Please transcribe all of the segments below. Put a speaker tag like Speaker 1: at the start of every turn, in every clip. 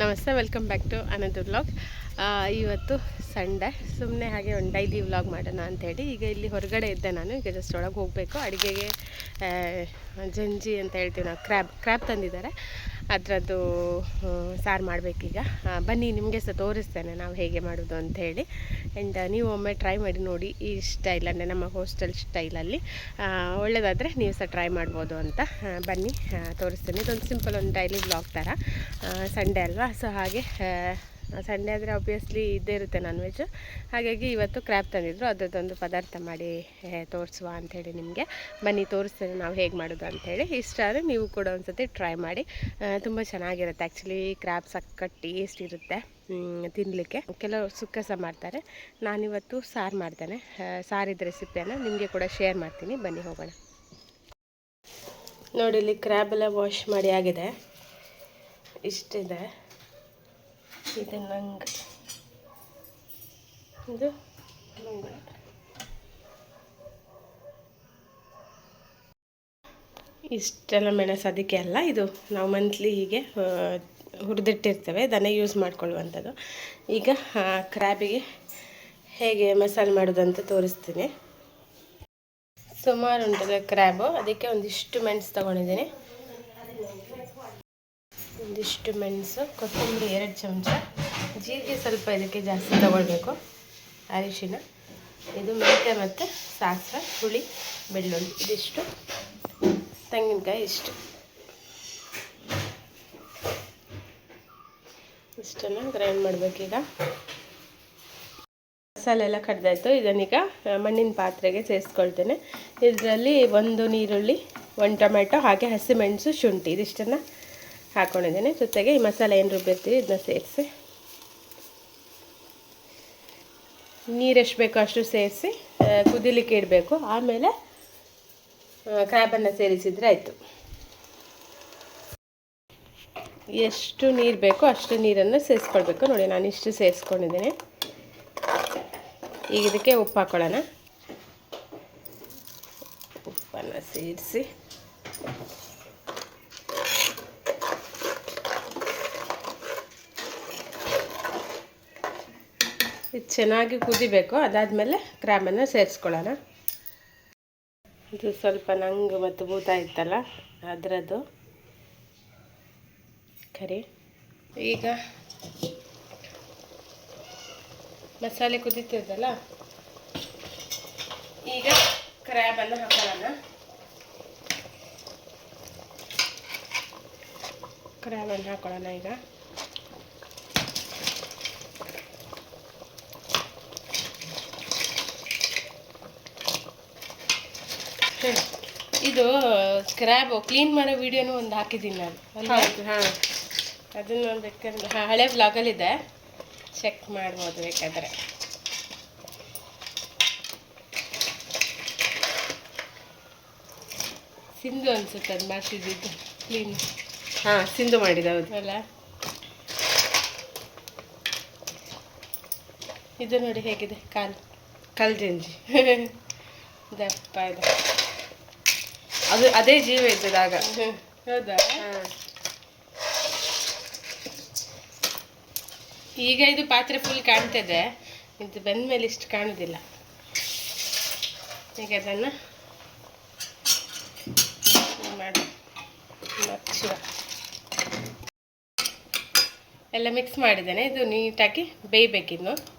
Speaker 1: ನಮಸ್ತೆ welcome back to Ananta vlog ಇವತ್ತು Sunday ಸುಮ್ಮನೆ ಹಾಗೆ ಒಂದು ಡೈಲಿ ವ್ಲಾಗ್ ಮಾಡೋಣ ಅಂಥೇಳಿ ಈಗ ಇಲ್ಲಿ ಹೊರಗಡೆ ಇದ್ದೆ ನಾನು. ಈಗ ಜಸ್ಟ್ ಒಳಗೆ ಹೋಗಬೇಕು. ಅಡುಗೆಗೆ ಜಂಜಿ ಅಂತ ಹೇಳ್ತೀವಿ ನಾವು ಕ್ರ್ಯಾಬ್ ಕ್ರ್ಯಾಬ್ ತಂದಿದ್ದಾರೆ. ಅದರದ್ದು ಸಾರು ಮಾಡಬೇಕೀಗ. ಬನ್ನಿ, ನಿಮಗೆ ಸಹ ತೋರಿಸ್ತೇನೆ ನಾವು ಹೇಗೆ ಮಾಡೋದು ಅಂತ ಹೇಳಿ ಆ್ಯಂಡ್ ನೀವು ಒಮ್ಮೆ ಟ್ರೈ ಮಾಡಿ ನೋಡಿ, ಈ ಸ್ಟೈಲ್ ಅಂದರೆ ನಮ್ಮ ಹೋಸ್ಟೆಲ್ ಸ್ಟೈಲಲ್ಲಿ ಒಳ್ಳೆಯದಾದರೆ ನೀವು ಸಹ ಟ್ರೈ ಮಾಡ್ಬೋದು ಅಂತ. ಬನ್ನಿ ತೋರಿಸ್ತೇನೆ. ಇದೊಂದು ಸಿಂಪಲ್ ಒಂದು ಡೈಲಿ ಬ್ಲಾಗ್ ಥರ ಸಂಡೇ ಅಲ್ವಾ? ಸೊ ಹಾಗೆ ಸಂಡೇ ಆದರೆ ಆಬ್ವಿಯಸ್ಲಿ ಇದ್ದೇ ಇರುತ್ತೆ ನಾನ್ ವೆಜ್ ಹಾಗಾಗಿ ಇವತ್ತು ಕ್ರ್ಯಾಬ್ ತಂದಿದ್ರು. ಅದರದ್ದೊಂದು ಪದಾರ್ಥ ಮಾಡಿ ತೋರಿಸುವ ಅಂಥೇಳಿ ನಿಮಗೆ. ಬನ್ನಿ, ತೋರಿಸ್ತೇನೆ ನಾವು ಹೇಗೆ ಮಾಡೋದು ಅಂಥೇಳಿ. ಇಷ್ಟ ಆದರೆ ನೀವು ಕೂಡ ಒಂದ್ಸತಿ ಟ್ರೈ ಮಾಡಿ. ತುಂಬ ಚೆನ್ನಾಗಿರುತ್ತೆ. ಆ್ಯಕ್ಚುಲಿ ಕ್ರ್ಯಾಬ್ ಸಕ್ಕ ಟೇಸ್ಟ್ ಇರುತ್ತೆ ತಿನ್ನಲಿಕ್ಕೆ ಕೆಲವರು ಸುಕ್ಕ ಸಹ ಮಾಡ್ತಾರೆ. ನಾನಿವತ್ತು ಸಾರು ಮಾಡ್ತೇನೆ. ಸಾರಿದ ರೆಸಿಪಿಯನ್ನು ನಿಮಗೆ ಕೂಡ ಶೇರ್ ಮಾಡ್ತೀನಿ. ಬನ್ನಿ, ಹೋಗೋಣ. ನೋಡಿ, ಇಲ್ಲಿ ಕ್ರ್ಯಾಬ್ ಎಲ್ಲ ವಾಶ್ ಮಾಡಿ ಆಗಿದೆ. ಇಷ್ಟಿದೆ. ಇದು ನಂಗೆ ಇದು. ಇಷ್ಟೆಲ್ಲ ಮೆಣಸು ಅದಕ್ಕೆ ಅಲ್ಲ, ಇದು ನಾವು ಮಂತ್ಲಿ ಹೀಗೆ ಹುರಿದಿಟ್ಟಿರ್ತೇವೆ. ಇದನ್ನೇ ಯೂಸ್ ಮಾಡ್ಕೊಳ್ಳುವಂಥದ್ದು. ಈಗ ಕ್ರ್ಯಾಬಿಗೆ ಹೇಗೆ ಮಸಾಲೆ ಮಾಡೋದಂತ ತೋರಿಸ್ತೀನಿ. ಸುಮಾರು ಉಂಟಲ್ಲ ಕ್ರ್ಯಾಬು. ಅದಕ್ಕೆ ಒಂದಿಷ್ಟು ಮೆಣಸು ತೊಗೊಂಡಿದ್ದೀನಿ. ಒಂದಿಷ್ಟು ಮೆಣಸು, ಕೊತ್ತಂಬರಿ ಎರಡು ಚಮಚ, ಜೀರಿಗೆ ಸ್ವಲ್ಪ ಇದಕ್ಕೆ ಜಾಸ್ತಿ ತಗೊಳ್ಬೇಕು, ಅರಿಶಿನ. ಇದು ಮೆಂತ್ಯ ಮತ್ತು ಸಾಸಿವೆ, ಹುಳಿ, ಬೆಳ್ಳುಳ್ಳಿ, ಇದಿಷ್ಟು. ತೆಂಗಿನಕಾಯಿ ಇಷ್ಟು. ಇಷ್ಟನ್ನು ಗ್ರೈಂಡ್ ಮಾಡಬೇಕೀಗ ಮಸಾಲೆ ಎಲ್ಲ ಕಡ್ದಾಯ್ತು. ಇದನ್ನೀಗ ಮಣ್ಣಿನ ಪಾತ್ರೆಗೆ ಸೇರಿಸ್ಕೊಳ್ತೇನೆ. ಇದರಲ್ಲಿ ಒಂದು ನೀರುಳ್ಳಿ, ಒಂದು ಟೊಮೆಟೊ ಹಾಗೆ ಹಸಿಮೆಣಸು ಶುಂಠಿ, ಇದಿಷ್ಟನ್ನು ಹಾಕ್ಕೊಂಡಿದ್ದೀನಿ ಜೊತೆಗೆ ಈ ಮಸಾಲೆ ಏನು ರುಬ್ಬಿರ್ತೀವಿ ಇದನ್ನ ಸೇರಿಸಿ. ನೀರೆಷ್ಟು ಬೇಕೋ ಅಷ್ಟು ಸೇರಿಸಿ ಕುದಿಲಿಕ್ಕೆ ಇಡಬೇಕು. ಆಮೇಲೆ ಕ್ರ್ಯಾಬನ್ನು ಸೇರಿಸಿದರೆ ಆಯಿತು. ಎಷ್ಟು ನೀರು ಬೇಕೋ ಅಷ್ಟು ನೀರನ್ನು ಸೇರಿಸ್ಕೊಳ್ಬೇಕು. ನೋಡಿ, ನಾನು ಇಷ್ಟು ಸೇರಿಸ್ಕೊಂಡಿದ್ದೀನಿ. ಈಗ ಇದಕ್ಕೆ ಉಪ್ಪು ಹಾಕೊಳ್ಳೋಣ. ಉಪ್ಪನ್ನು ಸೇರಿಸಿ. ಚೆನ್ನಾಗಿ ಕುದಿಬೇಕು. ಅದಾದಮೇಲೆ ಕ್ರ್ಯಾಬನ್ನು ಸೇರಿಸ್ಕೊಳ್ಳೋಣ. ಇದು ಸ್ವಲ್ಪ ನಂಗೆ ಮತ್ತು ಭೂತ ಇತ್ತಲ್ಲ, ಅದರದ್ದು. ಕರಿ. ಈಗ ಮಸಾಲೆ ಕುದೀತಿದ್ದಲ್ಲ ಈಗ ಕ್ರ್ಯಾಬನ್ನು ಹಾಕೊಳ್ಳೋಣ ಕ್ರ್ಯಾಬನ್ನು ಹಾಕೊಳ್ಳೋಣ ಈಗ. ಇದು ಸ್ಕ್ರ್ಯಾಬ್ ಕ್ಲೀನ್ ಮಾಡೋ ವಿಡಿಯೋನು ಒಂದು ಹಾಕಿದ್ದೀನಿ ನಾನು. ಅದನ್ನು ಬೇಕಾದ್ರೆ ಹಾಂ ಹಳೆ ವ್ಲಾಗಲ್ಲಿದೆ. ಚೆಕ್ ಮಾಡ್ಬೋದು ಬೇಕಾದರೆ. ಸಿಂಧು ಅನ್ಸುತ್ತೆ ಅದು ಮಾಡ್ತಿದ್ದು ಕ್ಲೀನ್
Speaker 2: ಹಾಂ ಸಿಂಧು ಮಾಡಿದ ಹೌದು.
Speaker 1: ಅಲ್ಲ? ಇದು ನೋಡಿ ಹೇಗಿದೆ ಕಾಲು.
Speaker 2: ಕಲ್ಜಂಜಿ
Speaker 1: ದಪ್ಪ ಇದೆ.
Speaker 2: ಅದು ಅದೇ ಜೀವ
Speaker 1: ಇದ್ದಾಗ. ಹೌದಾ?
Speaker 2: ಹಾಂ.
Speaker 1: ಈಗ ಇದು ಪಾತ್ರೆ ಫುಲ್ ಕಾಣ್ತಿದೆ. ಇದು ಬಂದ ಮೇಲೆ ಇಷ್ಟು ಕಾಣುವುದಿಲ್ಲ ಈಗ ಅದನ್ನು ಮಾಡಿ. ಮಚ್ಚುವ. ಎಲ್ಲ ಮಿಕ್ಸ್ ಮಾಡಿದ್ದೇನೆ. ಇದು ನೀಟಾಗಿ ಬೇಯಬೇಕಿನ್ನು.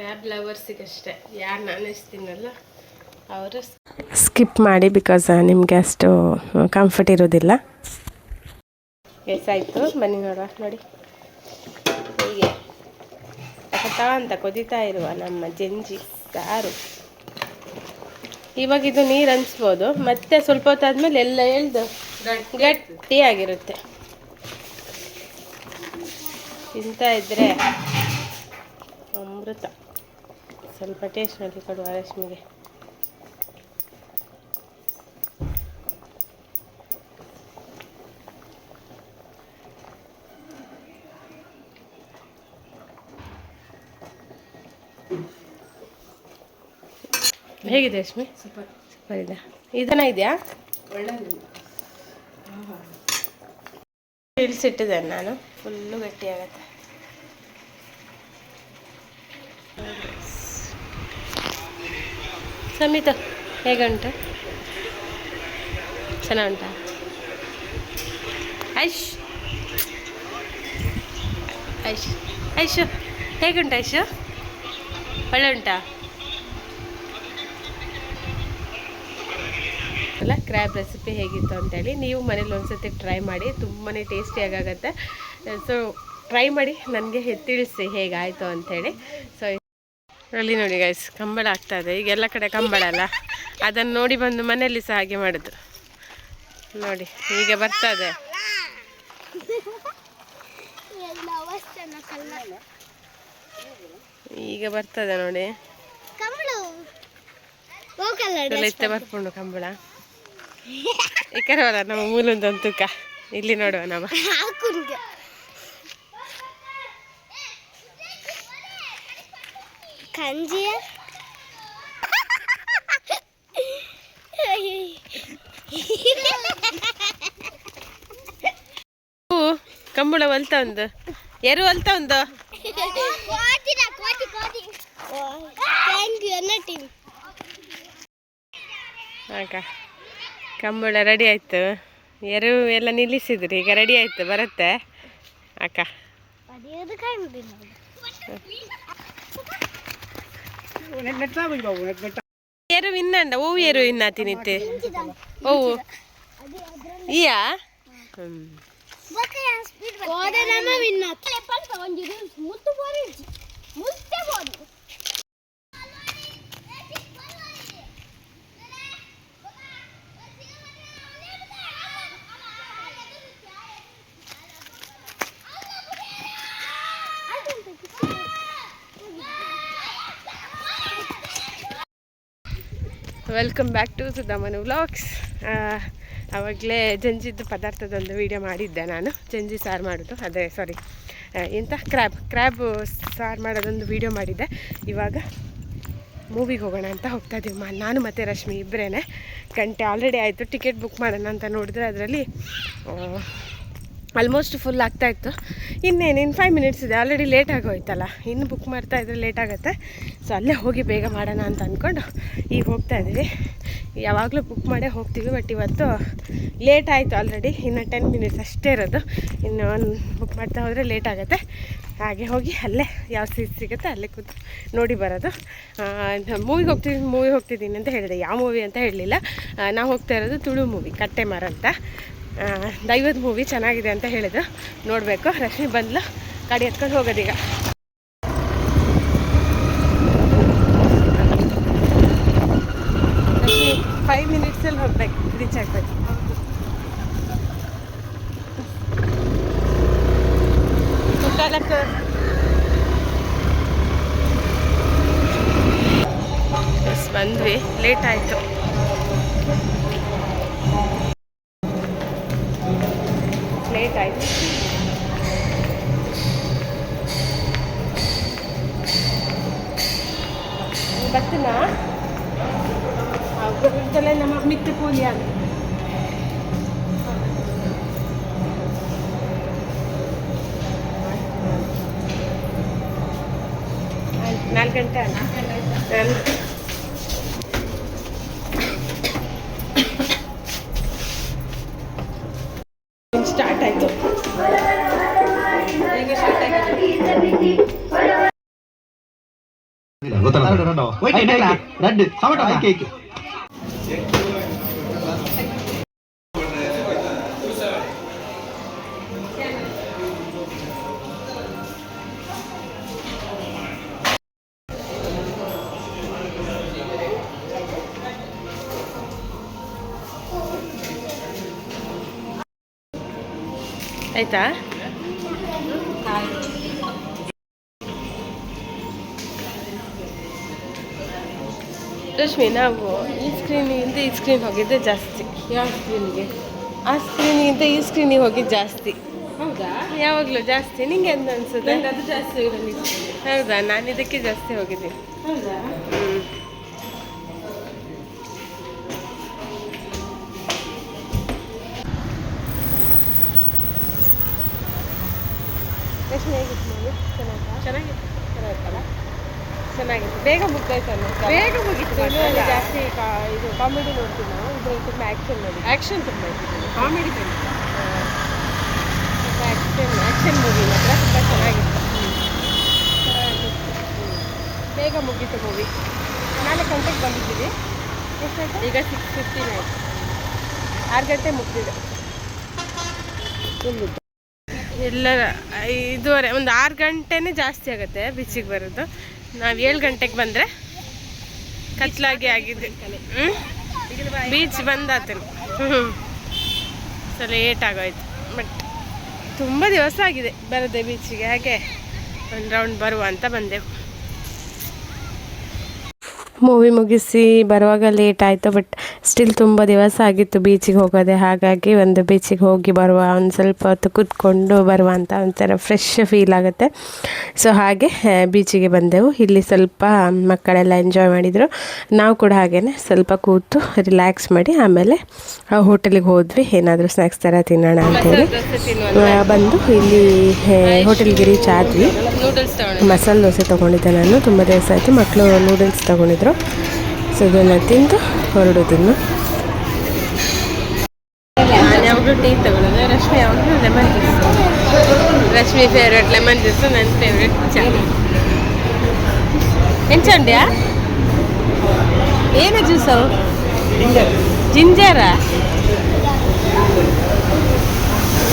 Speaker 1: ಕ್ರ್ಯಾಬ್ ಲವರ್ಸಿಗಷ್ಟೇ ಯಾರು ನಾನ್ ವೆಜ್ ತಿನ್ನಲ್ಲ ಅವರು ಸ್ಕಿಪ್ ಮಾಡಿ ಬಿಕಾಸ್ ನಿಮಗೆ ಅಷ್ಟು ಕಂಫರ್ಟ್ ಇರೋದಿಲ್ಲ. ಎಸ್ ಆಯಿತು. ಬನ್ನಿ ನೋಡುವ ನೋಡಿ. ಹೀಗೆ. ಅಂತ ಕೊದಿತಾ ಇರುವ ನಮ್ಮ ಜಂಜಿ ಸಾರು. ಇವಾಗ ಇದು ನೀರು ಹಂಚ್ಬೋದು. ಮತ್ತೆ ಸ್ವಲ್ಪ ಹೊತ್ತಾದ್ಮೇಲೆ ಎಲ್ಲ ಎಳ್ದು ಗಟ್ಟಿಯಾಗಿರುತ್ತೆ. ತಿಂತ ಇದ್ರೆ ಅಮೃತ. ಸ್ವಲ್ಪ ಟೇಸ್ಟ್ ಮಾಡಿ ಕೊಡುವ ರಶ್ಮಿಗೆ. ಹೇಗಿದೆ ರಶ್ಮಿ?
Speaker 2: ಸೂಪರ್.
Speaker 1: ಸೂಪರ್ ಇದೆ ಇದನ್ನ ಇದೆಯಾ
Speaker 2: ಒಳ್ಳೆ
Speaker 1: ಇಳಿಸಿಟ್ಟಿದ್ದೇನೆ ನಾನು. ಫುಲ್ಲು ಗಟ್ಟಿಯಾಗತ್ತೆ. ಸಮಿತ ಹೇಗುಂಟು ಚೆನ್ನ ಉಂಟಾ? ಐಶ್. ಐಶ್. ಐಶು ಹೇಗುಂಟು ಐಶ್? ಒಳ್ಳೆ ಉಂಟಾ? ಅಲ್ಲ ಕ್ರ್ಯಾಬ್ ರೆಸಿಪಿ ಹೇಗಿತ್ತು ಅಂತೇಳಿ ನೀವು ಮನೇಲಿ ಒಂದ್ಸತಿ ಟ್ರೈ ಮಾಡಿ ತುಂಬಾ ಟೇಸ್ಟಿಯಾಗತ್ತೆ ಸೊ ಟ್ರೈ ಮಾಡಿ, ನನಗೆ ತಿಳಿಸಿ ಹೇಗಾಯಿತು ಅಂಥೇಳಿ ಸೊ ಅಲ್ಲಿ ನೋಡಿ ಗೈಸ್ ಕಂಬಳ ಆಗ್ತಾ ಇದೆ. ಈಗ ಎಲ್ಲ ಕಡೆ ಕಂಬಳ ಅಲ್ಲ. ಅದನ್ನು ನೋಡಿ ಬಂದು ಮನೆಯಲ್ಲಿ ಸಹ ಹಾಗೆ ಮಾಡಿದ್ರು ನೋಡಿ, ಈಗ ಬರ್ತದೆ ಈಗ ಬರ್ತದೆ ನೋಡಿ. ಇತ್ತೆ ಬರ್ಕೊಂಡು ಕಂಬಳ. ಈ ಕರವಲ್ಲ ನಮ್ಮ ಮೂಲೊಂದು ತೂಕ. ಇಲ್ಲಿ ನೋಡುವ ನಮ್ಮ. ಹೂ ಕಂಬಳ ಒಲ್ತ ಒಂದು ಎರು ಒಲ್ತ ಒಂದು ಆಗ ಕಂಬಳ ರೆಡಿ ಆಯ್ತು. ಎರು ಎಲ್ಲ ನಿಲ್ಲಿಸಿದ್ರಿ ಈಗ ರೆಡಿ ಆಯ್ತು ಬರುತ್ತೆ? ಅಕ್ಕ
Speaker 3: ಅದೇದು ಕಾಣುದಿಲ್ಲ
Speaker 1: ಎರು ಇನ್ನಂಡ ಓವು ಎರು ಇನ್ನ ತಿನ್ನಿತ್ತೆ ಓವು ಈಯಾ ಹ್ಮ್
Speaker 3: ಕೋದೆ ನಮ್ಮ ವಿನ್ನ ಪಲ್ಪ ಒಂಜಿರು ಮುತ್ತು
Speaker 1: welcome back to Sudhamanu vlogs ಆವಾಗಲೇ ಜಂಜಿದ್ದು ಪದಾರ್ಥದೊಂದು ವಿಡಿಯೋ ಮಾಡಿದ್ದೆ ನಾನು. ಜಂಜಿ ಸಾರು ಮಾಡೋದು. ಅದೇ ಸಾರಿ ಎಂತ? ಕ್ರ್ಯಾಬ್ ಕ್ರ್ಯಾಬ್ ಸಾರು ಮಾಡೋದೊಂದು ವಿಡಿಯೋ ಮಾಡಿದ್ದೆ. ಇವಾಗ ಮೂವಿಗೆ ಹೋಗೋಣ ಅಂತ ಹೋಗ್ತಾ ಇದ್ದೀವಿ. ನಾನು ಮತ್ತು ರಶ್ಮಿ ಇಬ್ಬರೇ ಗಂಟೆ ಆಲ್ರೆಡಿ ಆಯಿತು. ಟಿಕೆಟ್ ಬುಕ್ ಮಾಡೋಣ ಅಂತ ನೋಡಿದ್ರೆ ಅದರಲ್ಲಿ ಆಲ್ಮೋಸ್ಟ್ ಫುಲ್ ಆಗ್ತಾಯಿತ್ತು ಇನ್ನೇನು ಇನ್ನು ಫೈವ್ ಮಿನಿಟ್ಸ್ ಇದೆ. ಆಲ್ರೆಡಿ ಲೇಟ್ ಆಗೋಯ್ತಲ್ಲ ಇನ್ನು ಬುಕ್ ಮಾಡ್ತಾ ಇದ್ರೆ ಲೇಟ್ ಆಗುತ್ತೆ. ಸೊ ಅಲ್ಲೇ ಹೋಗಿ ಬೇಗ ಮಾಡೋಣ ಅಂತ ಅಂದ್ಕೊಂಡು ಈಗ ಹೋಗ್ತಾ ಇದ್ದೀವಿ. ಯಾವಾಗಲೂ ಬುಕ್ ಮಾಡೇ ಹೋಗ್ತೀವಿ ಬಟ್ ಇವತ್ತು ಲೇಟ್ ಆಯಿತು ಆಲ್ರೆಡಿ ಇನ್ನು ಟೆನ್ ಮಿನಿಟ್ಸ್ ಅಷ್ಟೇ ಇರೋದು. ಇನ್ನು ಬುಕ್ ಮಾಡ್ತಾ ಹೋದರೆ ಲೇಟ್ ಆಗುತ್ತೆ. ಹಾಗೆ ಹೋಗಿ ಅಲ್ಲೇ ಯಾವ ಸೀಟ್ ಸಿಗುತ್ತೆ ಅಲ್ಲೇ ಕೂತು ನೋಡಿ ಬರೋದು. ಮೂವಿಗೆ ಹೋಗ್ತೀವಿ ಮೂವಿ ಹೋಗ್ತಿದ್ದೀನಿ ಅಂತ ಹೇಳಿದೆ. ಯಾವ ಮೂವಿ ಅಂತ ಹೇಳಲಿಲ್ಲ. ನಾವು ಹೋಗ್ತಾ ಇರೋದು ತುಳು ಮೂವಿ ಕಟ್ಟೆ ಮರ ಅಂತ. ದೈವದ ಮೂವಿ ಚೆನ್ನಾಗಿದೆ ಅಂತ ಹೇಳಿದ್ರು. ನೋಡಬೇಕು. ರಶ್ಮಿ ಬಂದ್ಲು. ಗಾಡಿ ಎತ್ಕೊಂಡು ಹೋಗೋದೀಗ. ರಶ್ಮಿ ಫೈವ್ ಮಿನಿಟ್ಸಲ್ಲಿ ಹೋಗ್ಬೇಕು. ರೀಚ್ ಆಗ್ಬೇಕು. ಕುಟ್ಟಾಲಕ್ಕೆ ಎಸ್ ಬಂದ್ವಿ. ಲೇಟ್ ಗುರುತಲೆ ನಮ್ಮ ಮಿತ್ತು ಕೂಲಿ ಆಯ್ತು, ನಾಲ್ಕು ಗಂಟೆ ಅಲ್ಲ? ಸ್ಟಾರ್ಟ್ ಆಯಿತು. ಆಯ್ತಾ ರಶ್ಮಿ ನಾವು ಈ ಸ್ಕ್ರೀನಿಂದ ಈ ಸ್ಕ್ರೀನ್ ಹೋಗಿದ್ದೆ ಜಾಸ್ತಿ.
Speaker 2: ಯಾವ ಸ್ಕ್ರೀನಿಗೆ
Speaker 1: ಆ ಸ್ಕ್ರೀನಿಂದ ಈ ಸ್ಕ್ರೀನಿಗೆ ಹೋಗಿದ್ದು ಜಾಸ್ತಿ.
Speaker 2: ಹೌದಾ?
Speaker 1: ಯಾವಾಗಲೂ ಜಾಸ್ತಿ. ನಿಂಗೆ ಅಂತ ಅನ್ಸುತ್ತೆ?
Speaker 2: ಅದು ಜಾಸ್ತಿ
Speaker 1: ಹೌದಾ? ನಾನು ಇದಕ್ಕೆ ಜಾಸ್ತಿ ಹೋಗಿದ್ದೀನಿ
Speaker 2: ಹೌದಾ?
Speaker 1: ರಶ್ಮಿ ಹೇಗಿತ್ತು ಚೆನ್ನಾಗಿತ್ತು?
Speaker 2: ಚೆನ್ನಾಗಿತ್ತು.
Speaker 1: ಚೆನ್ನಾಗಿತ್ತಲ್ಲ? ಚೆನ್ನಾಗಿತ್ತು. ಬೇಗ ಮುಗ್ದಾಯ್ತು ಅನ್ನಿಸ್ತು
Speaker 2: ಬೇಗ ಮುಗಿತು.
Speaker 1: ಅಲ್ಲಿ ಜಾಸ್ತಿ ಇದು ಕಾಮಿಡಿ ನೋಡ್ತೀವಿ ನಾವು. ಇದ್ರಲ್ಲಿ ತುಂಬ ಆ್ಯಕ್ಷನ್ ನೋಡಿ
Speaker 2: ಆ್ಯಕ್ಷನ್ ತುಂಬ ಇತ್ತು. ಕಾಮಿಡಿ ತುಂಬ
Speaker 1: ಆ್ಯಕ್ಷನ್ ಆ್ಯಕ್ಷನ್ ಮೂವಿ ಮಾತ್ರ ತುಂಬ ಚೆನ್ನಾಗಿತ್ತು. ಬೇಗ ಮುಗೀತು ಮೂವಿ ನಾಲ್ಕು ಗಂಟೆಗೆ ಬಂದಿದ್ದೀವಿ. ಎಷ್ಟಾಯ್ತು?
Speaker 2: ಈಗ ಸಿಕ್ಸ್ ಫಿಫ್ಟೀನ್ ಆಯ್ತು
Speaker 1: ಆರು ಗಂಟೆ ಮುಗ್ದಿದೆ. ಎಲ್ಲ ಇದುವರೆ ಒಂದು ಆರು ಗಂಟೆನೇ ಜಾಸ್ತಿ ಆಗುತ್ತೆ ಬೀಚಿಗೆ ಬರೋದು. ನಾವು ಏಳು ಗಂಟೆಗೆ ಬಂದರೆ ಕತ್ಲಾಗಿ ಆಗಿದೆ. ಬೀಚ್ ಬಂದಾತನು ಹ್ಞೂ ಸೊ ಲೇಟ್ ಆಗೋಯ್ತು. ಬಟ್ ತುಂಬ ದಿವಸ ಆಗಿದೆ ಬರದೆ ಬೀಚಿಗೆ. ಹಾಗೆ ಒಂದು ರೌಂಡ್ ಬರುವ ಅಂತ ಬಂದೆವು ಮೂವಿ ಮುಗಿಸಿ ಬರುವಾಗ ಲೇಟ್ ಆಯಿತು ಬಟ್ ಸ್ಟಿಲ್ ತುಂಬ ದಿವಸ ಆಗಿತ್ತು ಬೀಚಿಗೆ ಹೋಗೋದೆ. ಹಾಗಾಗಿ ಒಂದು ಬೀಚಿಗೆ ಹೋಗಿ ಬರುವ ಒಂದು ಸ್ವಲ್ಪ ಹೊತ್ತು ಕೂತ್ಕೊಂಡು ಬರುವ ಅಂತ ಒಂಥರ ಫ್ರೆಶ್ ಫೀಲ್ ಆಗುತ್ತೆ. ಸೊ ಹಾಗೆ ಬೀಚಿಗೆ ಬಂದೆವು. ಇಲ್ಲಿ ಸ್ವಲ್ಪ ಮಕ್ಕಳೆಲ್ಲ ಎಂಜಾಯ್ ಮಾಡಿದರು. ನಾವು ಕೂಡ ಹಾಗೇ ಸ್ವಲ್ಪ ಕೂತು ರಿಲ್ಯಾಕ್ಸ್ ಮಾಡಿ ಆಮೇಲೆ ಹೋಟೆಲಿಗೆ ಹೋದ್ವಿ. ಏನಾದರೂ ಸ್ನ್ಯಾಕ್ಸ್ ಥರ ತಿನ್ನೋಣ ಅಂತೇಳಿ. ಬಂದು ಇಲ್ಲಿ ಹೋಟೆಲ್ಗೆ ರೀಚ್ ಆದ್ವಿ. ಮಸಾಲೆ ದೋಸೆ ತೊಗೊಂಡಿದ್ದೆ ನಾನು. ತುಂಬ ದಿವಸ ಆಯಿತು. ಮಕ್ಕಳು ನೂಡಲ್ಸ್ ತೊಗೊಂಡಿದ್ರು. ಸೊ ಇದನ್ನು ತಿಂದು ಹೊರಡೋದನ್ನು ನಾನು ಯಾವಾಗಲೂ ಟೀ ತಗೊಳ್ಳೋದು. ರಶ್ಮಿ ಯಾವಾಗಲೂ lemon juice Rashmi favourite lemon juice ನನ್ನ ಫೇವ್ರೆಟ್ ಏನು ಎಂಚಂಡ್ಯಾ ಏನು ಜ್ಯೂಸು ಜಿಂಜರಾ.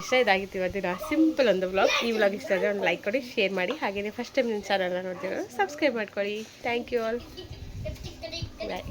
Speaker 1: ಇಷ್ಟ ಇದಾಗಿತ್ತು ಇವತ್ತಿನ ಸಿಂಪಲ್ ಒಂದು ಬ್ಲಾಗ್ ಈ ವ್ಲಾಗ್ ಇಷ್ಟ ಆದರೆ ಒಂದು ಲೈಕ್ ಕೊಡಿ ಶೇರ್ ಮಾಡಿ. ಹಾಗೆಯೇ ಫಸ್ಟ್ ಟೈಮ್ ನಿಮ್ಮ ಚಾನಲ್ನ ನೋಡ್ತೀವಿ ಸಬ್ಸ್ಕ್ರೈಬ್ ಮಾಡ್ಕೊಳ್ಳಿ. Thank you all Right.